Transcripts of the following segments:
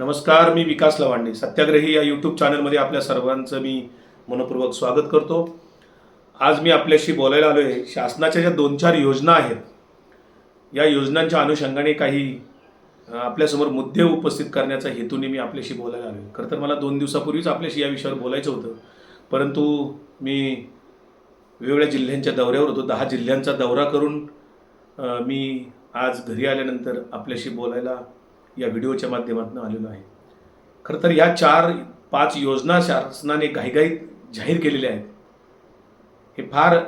नमस्कार मी विकास लवांडे. सत्याग्रही या यूट्यूब चॅनलमध्ये आपल्या सर्वांचं मी मनपूर्वक स्वागत करतो. आज मी आपल्याशी बोलायला आलो आहे शासनाच्या ज्या दोन चार योजना आहेत या योजनांच्या अनुषंगाने काही आपल्यासमोर मुद्दे उपस्थित करण्याचा हेतूने मी आपल्याशी बोलायला आलो आहे खरं तर मला दोन दिवसापूर्वीच आपल्याशी या विषयावर बोलायचं होतं परंतु मी वेगवेगळ्या जिल्ह्यांच्या दौऱ्यावर होतो. दहा जिल्ह्यांचा दौरा करून मी आज घरी आल्यानंतर आपल्याशी बोलायला या व्हिडिओच्या माध्यमातून आलेलो आहे. खरं तर या चार पाच योजना शासनाने घाईघाईत जाहीर केलेल्या आहेत. हे फार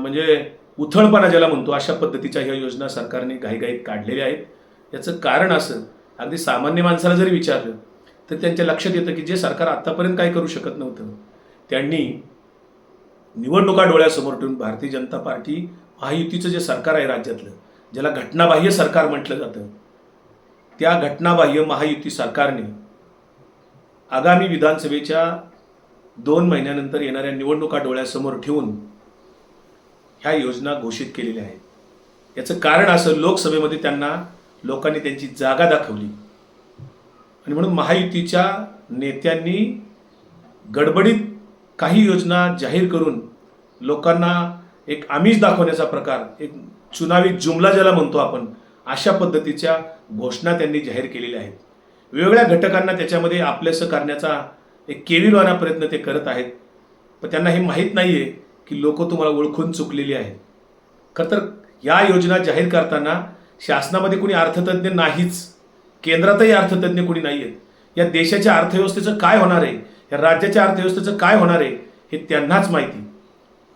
म्हणजे उथळपणा ज्याला म्हणतो अशा पद्धतीच्या ह्या योजना सरकारने घाईघाईत काढलेल्या आहेत. याचं कारण असं अगदी सामान्य माणसाला जरी विचारलं तर त्यांच्या लक्षात येतं की जे सरकार आत्तापर्यंत काय करू शकत नव्हतं त्यांनी निवडणुका डोळ्यासमोर ठेवून भारतीय जनता पार्टी महायुतीचं जे सरकार आहे राज्यातलं ज्याला घटनाबाह्य सरकार म्हटलं जातं त्या घटनाबाह्य महायुती सरकारने आगामी विधानसभेच्या दोन महिन्यानंतर येणाऱ्या निवडणुका डोळ्यासमोर ठेवून ह्या योजना घोषित केलेल्या आहेत. याचं कारण असं लोकसभेमध्ये त्यांना लोकांनी त्यांची जागा दाखवली. आणि म्हणून महायुतीच्या नेत्यांनी गडबडीत काही योजना जाहीर करून लोकांना एक आमिष दाखवण्याचा प्रकार एक चुनावी जुमला ज्याला म्हणतो आपण अशा पद्धतीच्या घोषणा त्यांनी जाहीर केलेल्या आहेत. वेगवेगळ्या घटकांना त्याच्यामध्ये आपलंसं करण्याचा एक केविलवाना प्रयत्न ते करत आहेत. पण त्यांना हे माहीत नाही आहे की लोक तुम्हाला ओळखून चुकलेली आहेत. खरं तर या योजना जाहीर करताना शासनामध्ये कोणी अर्थतज्ञ नाहीच. केंद्रातही अर्थतज्ञ कोणी नाही आहेत या देशाच्या अर्थव्यवस्थेचं काय होणार आहे? या राज्याच्या अर्थव्यवस्थेचं काय होणार आहे? हे त्यांनाच माहिती.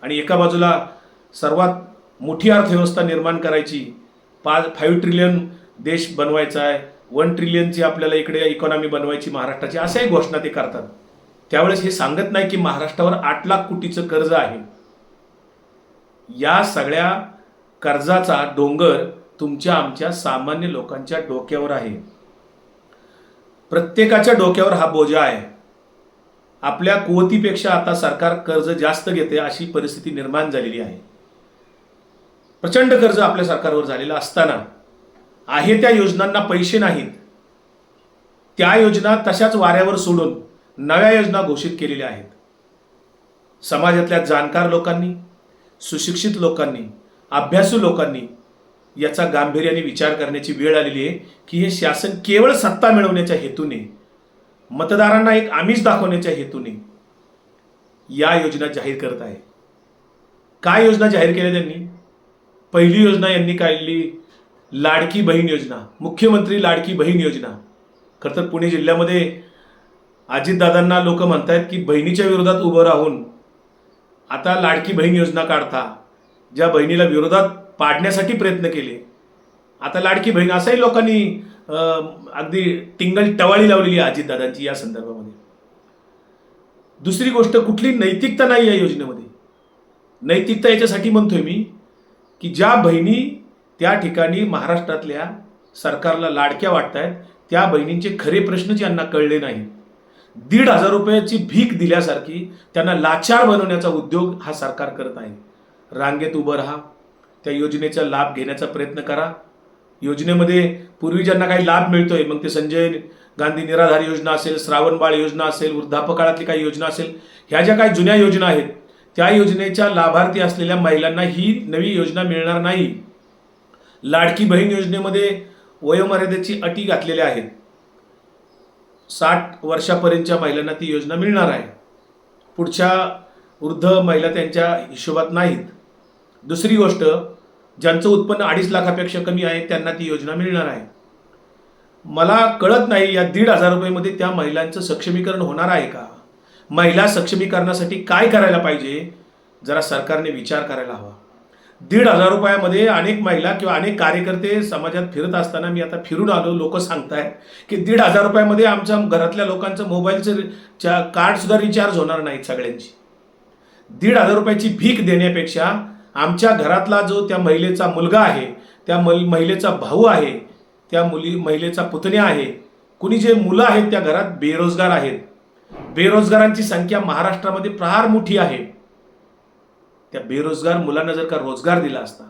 आणि एका बाजूला सर्वात मोठी अर्थव्यवस्था निर्माण करायची पाच फाईव्ह ट्रिलियन देश बनवायचा आहे. वन ट्रिलियनची आपल्याला इकडे इकॉनॉमी बनवायची महाराष्ट्राची अशाही घोषणा ते करतात. त्यावेळेस हे सांगत नाही की महाराष्ट्रावर आठ लाख कोटीचं कर्ज आहे. या सगळ्या कर्जाचा डोंगर तुमच्या आमच्या सामान्य लोकांच्या डोक्यावर आहे. प्रत्येकाच्या डोक्यावर हा बोजा आहे. आपल्या कुवतीपेक्षा आता सरकार कर्ज जास्त घेते अशी परिस्थिती निर्माण झालेली आहे. प्रचंड कर्ज आपल्या सरकारवर झालेलं असताना आहे त्या योजनांना पैसे नाहीत. त्या योजना तशाच वाऱ्यावर सोडून नव्या योजना घोषित केलेल्या आहेत. समाजातल्या जाणकार लोकांनी सुशिक्षित लोकांनी अभ्यासू लोकांनी याचा गांभीर्याने विचार करण्याची वेळ आलेली आहे की हे शासन केवळ सत्ता मिळवण्याच्या हेतूने मतदारांना एक आमिष दाखवण्याच्या हेतूने या योजना जाहीर करत आहे. काय योजना जाहीर केल्या त्यांनी? पहिली योजना यांनी काढली लाडकी बहीण योजना मुख्यमंत्री लाडकी बहीण योजना. खरं तर पुणे जिल्ह्यामध्ये अजितदादांना लोक म्हणतायत की बहिणीच्या विरोधात उभं राहून आता लाडकी बहीण योजना काढता. ज्या बहिणीला विरोधात पाडण्यासाठी प्रयत्न केले. आता लाडकी बहीण असंही लोकांनी अगदी टिंगल टवाळी लावलेली आहे अजितदादांची या संदर्भामध्ये. दुसरी गोष्ट कुठली नैतिकता नाही या योजनेमध्ये. नैतिकता याच्यासाठी म्हणतोय मी की ज्या बहिणी त्या ठिकाणी महाराष्ट्रातल्या सरकारला लाडक्या वाटतायत त्या बहिणींचे खरे प्रश्नच यांना कळले नाही दीड हजार रुपयाची भीक दिल्यासारखी त्यांना लाचार बनवण्याचा उद्योग हा सरकार करत आहे. रांगेत उभं राहा त्या योजनेचा लाभ घेण्याचा प्रयत्न करा. योजनेमध्ये पूर्वी ज्यांना काही लाभ मिळतोय मग ते संजय गांधी निराधार योजना असेल श्रावणबाळ योजना असेल वृद्धापकाळातली काही योजना असेल ह्या ज्या काही जुन्या योजना आहेत त्या योजनेच्या लाभार्थी असलेल्या महिलांना ही नवी योजना मिळणार नाही. लाडकी बहीण योजनेमध्ये वयोमर्यादेची अटी घातलेल्या आहेत. साठ वर्षापर्यंतच्या महिलांना ती योजना मिळणार आहे. पुढच्या वृद्ध महिला त्यांच्या हिशोबात नाहीत. दुसरी गोष्ट ज्यांचं उत्पन्न अडीच लाखापेक्षा कमी आहे त्यांना ती योजना मिळणार आहे. मला कळत नाही या दीड हजार रुपयेमध्ये त्या महिलांचं सक्षमीकरण होणार आहे का? महिला सक्षमीकरणासाठी काय करायला पाहिजे? जरा सरकारने विचार करायला हवा. दीड हजार रुपयामध्ये अनेक महिला किंवा अनेक कार्यकर्ते समाजात फिरत असताना मी आता फिरून आलो. लोक सांगतायत की दीड हजार रुपयामध्ये आमच्या घरातल्या लोकांचं मोबाईलचं च्या कार्डसुद्धा रिचार्ज होणार नाहीत सगळ्यांची. दीड हजार रुपयाची भीक देण्यापेक्षा आमच्या घरातला जो त्या महिलेचा मुलगा आहे त्या मल महिलेचा भाऊ आहे त्या मुली महिलेचा पुतण्या आहे कुणी जे मुलं आहेत त्या घरात बेरोजगार आहेत बेरोजगारांची संख्या महाराष्ट्रामध्ये प्रहार मोठी आहे. त्या बेरोजगार मुलांना जर का रोजगार दिला असता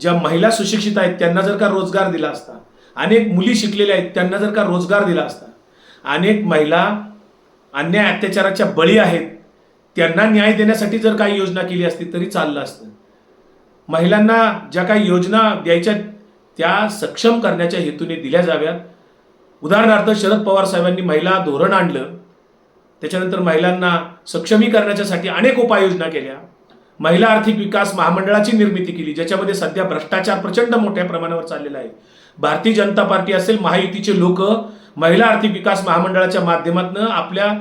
ज्या महिला सुशिक्षित आहेत त्यांना जर का रोजगार दिला असता अनेक मुली शिकलेल्या आहेत त्यांना जर का रोजगार दिला असता अनेक महिला अन्याय अत्याचाराच्या बळी आहेत त्यांना न्याय देण्यासाठी जर काही योजना केली असती तरी चाललं असतं. महिलांना ज्या काही योजना द्यायच्या त्या सक्षम करण्याच्या हेतूने दिल्या जाव्यात. उदाहरणार्थ शरद पवार साहेबांनी महिला धोरण आणलं. त्याच्यानंतर महिलांना सक्षमीकरणाच्यासाठी अनेक उपाययोजना केल्या. महिला आर्थिक विकास महामंडळाची निर्मिती केली ज्याच्यामध्ये सध्या भ्रष्टाचार प्रचंड मोठ्या प्रमाणावर चाललेला आहे. भारतीय जनता पार्टी असेल महायुतीचे लोक महिला आर्थिक विकास महामंडळाच्या माध्यमातून आपल्या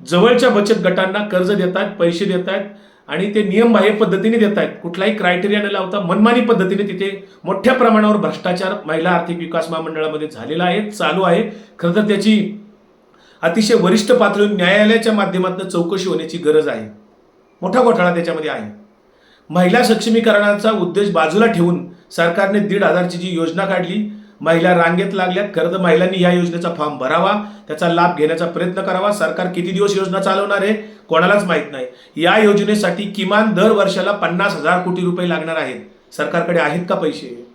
जवळच्या बचत गटांना कर्ज देत आहेत पैसे देत आहेत आणि ते नियमबाह्य पद्धतीने देत आहेत कुठलाही क्रायटेरिया न लावता मनमानी पद्धतीने तिथे मोठ्या प्रमाणावर भ्रष्टाचार महिला आर्थिक विकास महामंडळामध्ये झालेला आहे चालू आहे. खरं तर त्याची अतिशय वरिष्ठ पातळीवर न्यायालयाच्या माध्यमातून चौकशी होण्याची गरज आहे. मोठा घोटाळा त्याच्यामध्ये आहे. महिला सक्षमीकरणाचा उद्देश बाजूला ठेवून सरकारने दीड हजारची जी योजना काढली महिला रांगेत लागल्यात खरं तर महिलांनी या योजनेचा फॉर्म भरावा त्याचा लाभ घेण्याचा प्रयत्न करावा. सरकार किती दिवस योजना चालवणार आहे कोणालाच माहीत नाही. या योजनेसाठी किमान दर वर्षाला पन्नास हजार कोटी रुपये लागणार आहेत. सरकारकडे आहेत का पैसे?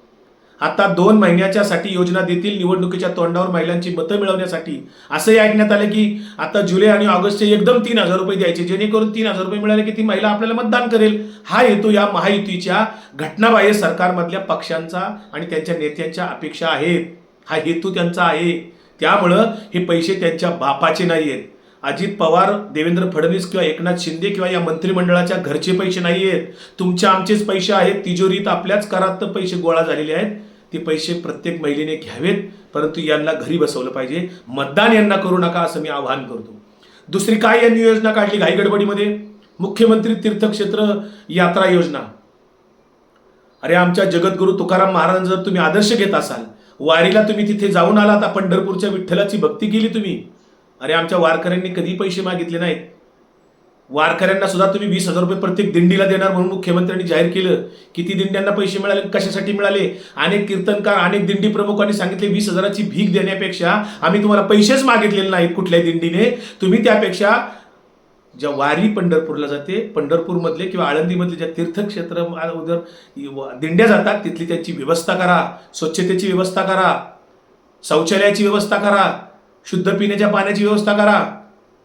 आता दोन महिन्याच्यासाठी योजना देतील निवडणुकीच्या तोंडावर महिलांची मतं मिळवण्यासाठी. असंही ऐकण्यात आलं की आता जुलै आणि ऑगस्टचे एकदम तीन हजार रुपये द्यायचे जेणेकरून तीन हजार रुपये मिळाले की ती महिला आपल्याला मतदान करेल. हा हेतू या महायुतीच्या घटनाबाह्य सरकारमधल्या पक्षांचा आणि त्यांच्या नेत्यांच्या अपेक्षा आहेत. हा हेतू त्यांचा आहे. त्यामुळं हे पैसे त्यांच्या बापाचे नाही आहेत अजित पवार देवेंद्र फडणवीस किंवा एकनाथ शिंदे किंवा या मंत्रिमंडळाच्या घरचे पैसे नाही आहेत तुमच्या आमचेच पैसे आहेत. तिजोरीत आपल्याच करात पैसे गोळा झालेले आहेत. ते पैसे प्रत्येक महिलेने घ्यावेत परंतु यांना घरी बसवलं पाहिजे. मतदान यांना करू नका असं मी आवाहन करतो. दुसरी काय यांनी योजना काढली घाई गडबडीमध्ये मुख्यमंत्री तीर्थक्षेत्र यात्रा योजना. अरे आमच्या जगद्गुरू तुकाराम महाराजांचा जर तुम्ही आदर्श घेत असाल वारीला तुम्ही तिथे जाऊन आलात आपण पंढरपूरच्या विठ्ठलाची भक्ती केली तुम्ही. अरे आमच्या वारकऱ्यांनी कधी पैसे मागितले नाहीत? वारकऱ्यांना सुद्धा तुम्ही वीस हजार रुपये प्रत्येक दिंडीला देणार म्हणून मुख्यमंत्र्यांनी जाहीर केलं. किती दिंड्यांना पैसे मिळाले कशासाठी मिळाले? अनेक कीर्तनकार अनेक दिंडी प्रमुखांनी सांगितले वीस हजाराची भीक देण्यापेक्षा आम्ही तुम्हाला पैसेच मागितलेले नाहीत कुठल्याही दिंडीने. तुम्ही त्यापेक्षा ज्या वारी पंढरपूरला जाते पंढरपूरमधले किंवा आळंदीमधले ज्या तीर्थक्षेत्र उदर दिंड्या जातात तिथली त्याची व्यवस्था करा. स्वच्छतेची व्यवस्था करा. शौचालयाची व्यवस्था करा. शुद्ध पिण्याच्या पाण्याची व्यवस्था करा.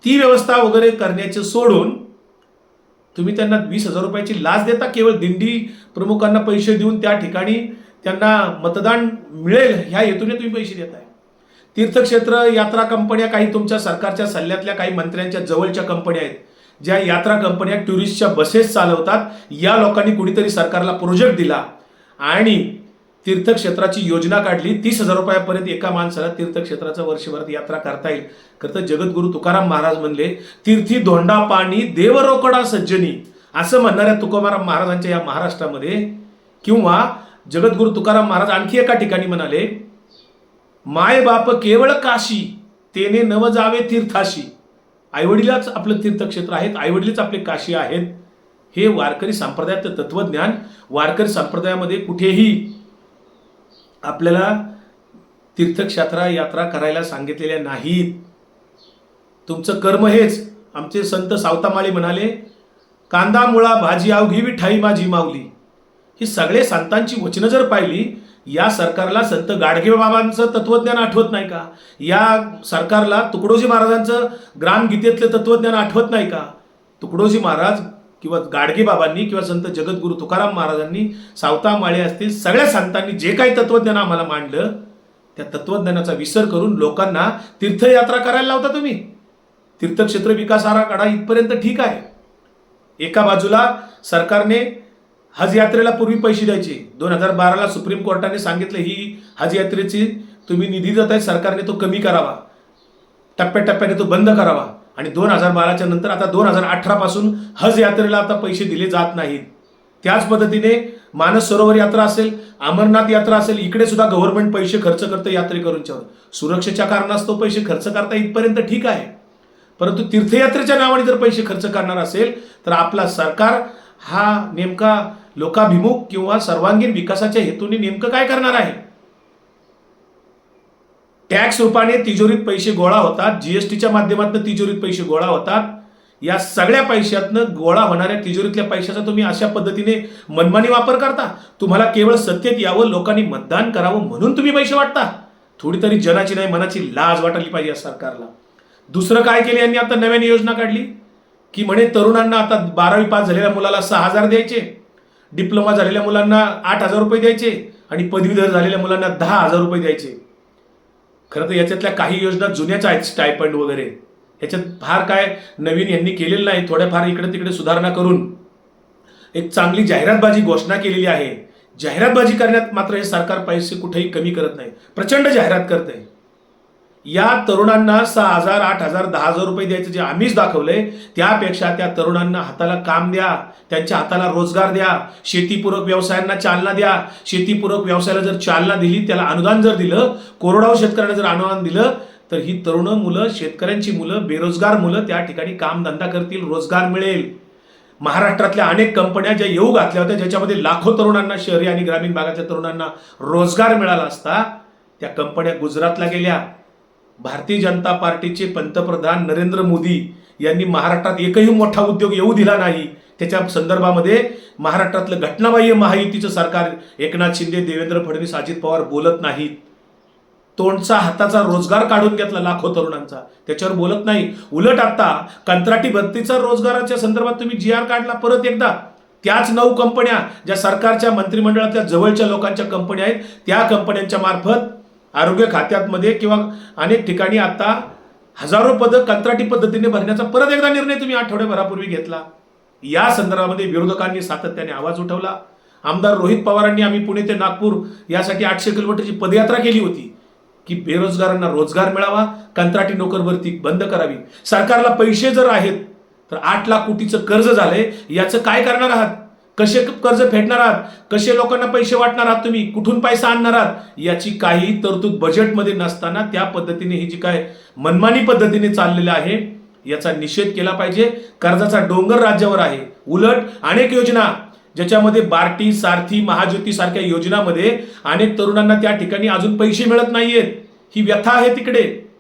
ती व्यवस्था वगैरे करण्याचं सोडून तुम्ही त्यांना वीस हजार रुपयाची लाच देता केवळ दिंडी प्रमुखांना पैसे देऊन त्या ठिकाणी त्यांना मतदान मिळेल ह्या हेतूने तुम्ही पैसे देताय. तीर्थक्षेत्र यात्रा कंपन्या काही तुमच्या सरकारच्या सल्ल्यातल्या काही मंत्र्यांच्या जवळच्या कंपन्या आहेत ज्या यात्रा कंपन्या टुरिस्टच्या बसेस चालवतात या लोकांनी कुणीतरी सरकारला प्रोजेक्ट दिला आणि तीर्थक्षेत्राची योजना काढली. तीस हजार रुपयापर्यंत एका माणसाला तीर्थक्षेत्राचा वर्षभरात यात्रा करता येईल. खरं जगद्गुरू तुकाराम महाराज म्हणले तीर्थी धोंडा पाणी देवरोकडा सज्जनी. असं म्हणणाऱ्या तुकाराम महाराजांच्या या महाराष्ट्रामध्ये किंवा जगद्गुरू तुकाराम महाराज आणखी एका ठिकाणी म्हणाले माय बाप केवळ काशी तेने नव जावे तीर्थाशी. आईवडिलाच आपलं तीर्थक्षेत्र आहेत आईवडीलच आपले काशी आहेत. हे वारकरी संप्रदायाचं तत्वज्ञान वारकरी संप्रदायामध्ये कुठेही आपल्याला तीर्थक्षेत्रा यात्रा करायला सांगितलेल्या नाहीत. तुमचं कर्म हेच. आमचे संत सावतामाळी म्हणाले कांदा मुळा भाजी अवघी विठाई माझी माऊली. ही सगळे संतांची वचनं जर पाहिली या सरकारला संत गाडगे बाबांचं तत्वज्ञान आठवत नाही का? या सरकारला तुकडोजी महाराजांचं ग्रामगीतेतलं तत्वज्ञान आठवत नाही का? तुकडोजी महाराज किंवा गाडगेबाबांनी किंवा संत जगद्गुरू तुकाराम महाराजांनी सावता माळे असतील सगळ्या संतांनी जे काही तत्वज्ञान आम्हाला मांडलं त्या तत्वज्ञानाचा विसर करून लोकांना तीर्थयात्रा करायला लावता तुम्ही. तीर्थक्षेत्र विकास आराखडा इथपर्यंत ठीक आहे. एका बाजूला सरकारने हज यात्रेला पूर्वी पैसे द्यायचे. दोन हजार बाराला सुप्रीम कोर्टाने सांगितलं ही हज यात्रेची तुम्ही निधी देत आहे सरकारने तो कमी करावा. टप्प्याटप्प्याने तो बंद करावा. आणि दोन हजार बाराच्या नंतर आता दोन हजार अठरापासून हज यात्रेला आता पैसे दिले जात नाहीत. त्याच पद्धतीने मानस सरोवर यात्रा असेल अमरनाथ यात्रा असेल इकडे सुद्धा गव्हर्नमेंट पैसे खर्च करतं यात्रेकरूंच्यावर सुरक्षेच्या कारणास्तव पैसे खर्च करता इथपर्यंत ठीक आहे. परंतु तीर्थयात्रेच्या नावाने जर पैसे खर्च करणार असेल तर आपला सरकार हा नेमका लोकाभिमुख किंवा सर्वांगीण विकासाच्या हेतूने नेमकं काय करणार आहे? टॅक्स रूपाने तिजोरीत पैसे गोळा होतात जीएसटीच्या माध्यमातून तिजोरीत पैसे गोळा होतात. या सगळ्या पैशातनं गोळा होणाऱ्या तिजोरीतल्या पैशाचा तुम्ही अशा पद्धतीने मनमानी वापर करता. तुम्हाला केवळ सत्तेत यावं लोकांनी मतदान करावं म्हणून तुम्ही पैसे वाटता. थोडी तरी जनाची नाही मनाची लाज वाटली पाहिजे या सरकारला. दुसरं काय केलं यांनी? आता नव्याने योजना काढली. की म्हणे तरुणांना आता बारावी पास झालेल्या मुलाला सहा हजार द्यायचे. डिप्लोमा झालेल्या मुलांना आठ हजार रुपये द्यायचे. आणि पदवीधर झालेल्या मुलांना दहा हजार रुपये द्यायचे. खरं तर याच्यातल्या काही योजना जुन्याच आहेत स्टायपंड वगैरे. ह्याच्यात फार काय नवीन यांनी केलेलं नाही. थोड्याफार इकडे तिकडे सुधारणा करून एक चांगली जाहिरातबाजी घोषणा केलेली आहे. जाहिरातबाजी करण्यात मात्र हे सरकार पैसे कुठेही कमी करत नाही. प्रचंड जाहिरात करते या तरुणांना सहा हजार आठ हजार दहा हजार रुपये द्यायचं जे आम्हीच दाखवलंय त्यापेक्षा त्या तरुणांना हाताला काम द्या त्यांच्या हाताला रोजगार द्या शेतीपूरक व्यवसायांना चालना द्या. शेतीपूरक व्यवसायाला जर चालना दिली त्याला अनुदान जर दिलं कोरडाव शेतकऱ्यांना जर अनुदान दिलं तर ही तरुण मुलं शेतकऱ्यांची मुलं बेरोजगार मुलं त्या ठिकाणी कामधंदा करतील रोजगार मिळेल. महाराष्ट्रातल्या अनेक कंपन्या ज्या येऊ घातल्या होत्या ज्याच्यामध्ये लाखो तरुणांना शहरी आणि ग्रामीण भागातल्या तरुणांना रोजगार मिळाला असता त्या कंपन्या गुजरातला गेल्या. भारतीय जनता पार्टीचे पंतप्रधान नरेंद्र मोदी यांनी महाराष्ट्रात एकही मोठा उद्योग येऊ दिला नाही. त्याच्या संदर्भामध्ये महाराष्ट्रातलं घटनाबाह्य महायुतीचं सरकार एकनाथ शिंदे देवेंद्र फडणवीस अजित पवार बोलत नाहीत. तोंडचा हाताचा रोजगार काढून घेतला लाखो तरुणांचा. त्याच्यावर बोलत नाही. उलट आता कंत्राटी भरतीचा रोजगाराच्या संदर्भात तुम्ही जी आर काढला परत एकदा. त्याच नऊ कंपन्या ज्या सरकारच्या मंत्रिमंडळातल्या जवळच्या लोकांच्या कंपन्या आहेत त्या कंपन्यांच्या मार्फत आरोग्य खात्यामध्ये किंवा अनेक ठिकाणी आता हजारो पदं कंत्राटी पद्धतीने भरण्याचा परत एकदा निर्णय तुम्ही आठवड्याभरापूर्वी घेतला. या संदर्भामध्ये विरोधकांनी सातत्याने आवाज उठवला. आमदार रोहित पवारांनी आम्ही पुणे ते नागपूर यासाठी आठशे किलोमीटरची पदयात्रा केली होती की बेरोजगारांना रोजगार मिळावा कंत्राटी नोकर भरती बंद करावी. सरकारला पैसे जर आहेत तर आठ लाख कोटीचं कर्ज झालंय याचं काय करणार आहात? कसे कर्ज फेडणार आहात? कसे लोकांना पैसे वाटणार आहात तुम्ही? कुठून पैसा आणणार आहात? याची काही तरतूद बजेटमध्ये नसताना त्या पद्धतीने ही जी काय मनमानी पद्धतीने चाललेलं आहे याचा निषेध केला पाहिजे. कर्जाचा डोंगर राज्यावर आहे. उलट अनेक योजना ज्याच्यामध्ये बार्टी सारथी महाज्योती सारख्या योजनामध्ये अनेक तरुणांना त्या ठिकाणी अजून पैसे मिळत नाहीयेत. ही व्यथा आहे तिकडे.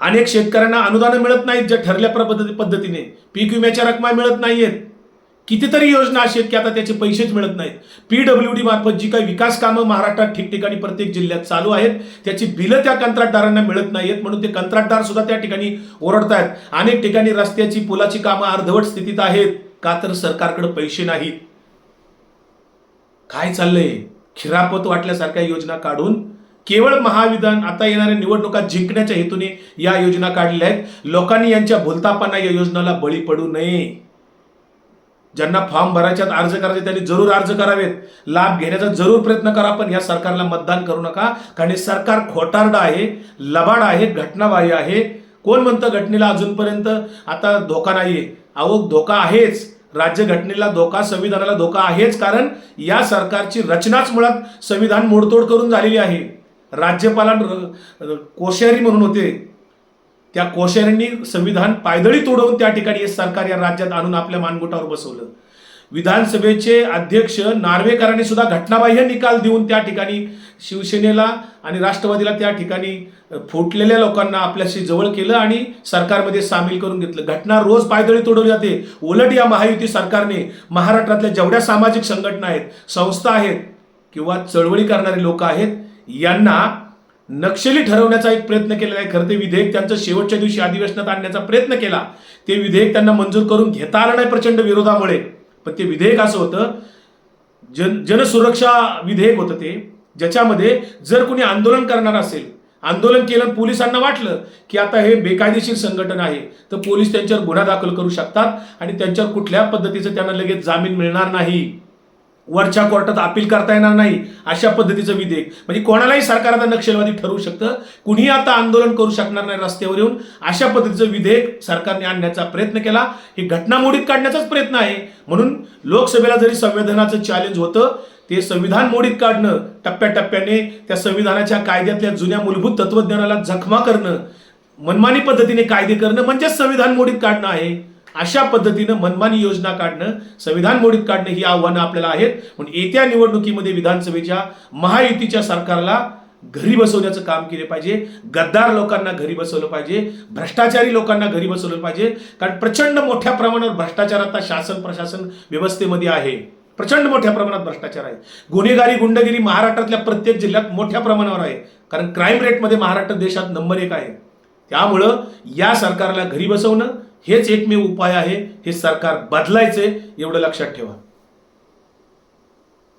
अनेक शेतकऱ्यांना अनुदानं मिळत नाहीत ज्या ठरल्या पद्धतीने. पीक विम्याच्या रकमा मिळत नाहीयेत. कितीतरी योजना अशी आहेत की आता त्याचे पैसेच मिळत नाहीत. पीडब्ल्यू डी मार्फत जी काही विकास कामं महाराष्ट्रात ठिकठिकाणी प्रत्येक जिल्ह्यात चालू आहेत त्याची बिलं त्या कंत्राटदारांना मिळत नाहीयेत म्हणून ते कंत्राटदार सुद्धा त्या ठिकाणी ओरडतायत. अनेक ठिकाणी रस्त्याची पुलाची कामं अर्धवट स्थितीत आहेत का तर सरकारकडे पैसे नाहीत. काय चाललंय? खिरापत वाटल्यासारख्या योजना काढून केवळ महाविधान आता येणाऱ्या निवडणुका जिंकण्याच्या हेतूने या योजना काढलेल्या आहेत. लोकांनी यांच्या भूलतापांना या योजनाला बळी पडू नये. ज्यांना फॉर्म भरायच्यात अर्ज करायचे त्यांनी जरूर अर्ज करावेत. लाभ घेण्याचा जरूर प्रयत्न करा पण या सरकारला मतदान करू नका. कारण हे सरकार खोटारडं आहे लबाड आहे घटनाबाह्य आहे. कोण म्हणतं घटनेला अजूनपर्यंत? आता धोका नाही आहे अहो धोका आहेच. राज्यघटनेला धोका संविधानाला धोका आहेच. कारण या सरकारची रचनाच मुळात संविधान मोडतोड करून झालेली आहे. राज्यपालां कोश्यारी म्हणून होते. त्या कोश्यारींनी संविधान पायदळी तोडवून त्या ठिकाणी हे सरकार या राज्यात आणून आपल्या मानगुटावर बसवलं. विधानसभेचे अध्यक्ष नार्वेकरांनी सुद्धा घटनाबाह्य निकाल देऊन त्या ठिकाणी शिवसेनेला आणि राष्ट्रवादीला त्या ठिकाणी फुटलेल्या लोकांना आपल्याशी जवळ केलं आणि सरकारमध्ये सामील करून घेतलं. घटना रोज पायदळी तोडवली जाते. उलट या महायुती सरकारने महाराष्ट्रातल्या जेवढ्या सामाजिक संघटना आहेत संस्था आहेत किंवा चळवळी करणारे लोक आहेत यांना नक्षली ठरवण्याचा एक प्रयत्न केलेला आहे. खरं ते विधेयक त्यांचं शेवटच्या दिवशी अधिवेशनात आणण्याचा प्रयत्न केला. ते विधेयक त्यांना मंजूर करून घेता आलं नाही प्रचंड विरोधामुळे. पण ते विधेयक असं होतं जन जनसुरक्षा विधेयक होतं ते ज्याच्यामध्ये जर कोणी आंदोलन करणार असेल आंदोलन केलं पोलिसांना वाटलं की आता हे बेकायदेशीर संघटन आहे तर पोलीस त्यांच्यावर गुन्हा दाखल करू शकतात आणि त्यांच्यावर कुठल्या पद्धतीचं त्यांना लगेच जामीन मिळणार नाही. वरच्या कोर्टात अपील करता येणार नाही अशा पद्धतीचं विधेयक. म्हणजे कोणालाही सरकार आता नक्षलवादी ठरवू शकतं कुणीही आता आंदोलन करू शकणार नाही रस्त्यावर येऊन अशा पद्धतीचं विधेयक सरकारने आणण्याचा प्रयत्न केला. ही घटना मोडीत काढण्याचाच प्रयत्न आहे. म्हणून लोकसभेला जरी संविधानाचं चॅलेंज होतं ते संविधान मोडीत काढणं टप्प्याटप्प्याने त्या संविधानाच्या कायद्यातल्या जुन्या मूलभूत तत्वज्ञानाला जखमा करणं मनमानी पद्धतीने कायदे करणं म्हणजेच संविधान मोडीत काढणं आहे. अशा पद्धतीनं मनमानी योजना काढणं संविधान मोडीत काढणं ही आव्हानं आपल्याला आहेत. म्हणून येत्या निवडणुकीमध्ये विधानसभेच्या महायुतीच्या सरकारला घरी बसवण्याचं काम केले पाहिजे. गद्दार लोकांना घरी बसवलं पाहिजे. भ्रष्टाचारी लोकांना घरी बसवलं पाहिजे. कारण प्रचंड मोठ्या प्रमाणावर भ्रष्टाचार आता शासन प्रशासन व्यवस्थेमध्ये आहे. प्रचंड मोठ्या प्रमाणात भ्रष्टाचार आहे. गुन्हेगारी गुंडगिरी महाराष्ट्रातल्या प्रत्येक जिल्ह्यात मोठ्या प्रमाणावर आहे. कारण क्राईम रेटमध्ये महाराष्ट्र देशात नंबर एक आहे. त्यामुळं या सरकारला घरी बसवणं हेच एकमेव उपाय आहे. हे सरकार बदलायचे एवढं लक्षात ठेवा.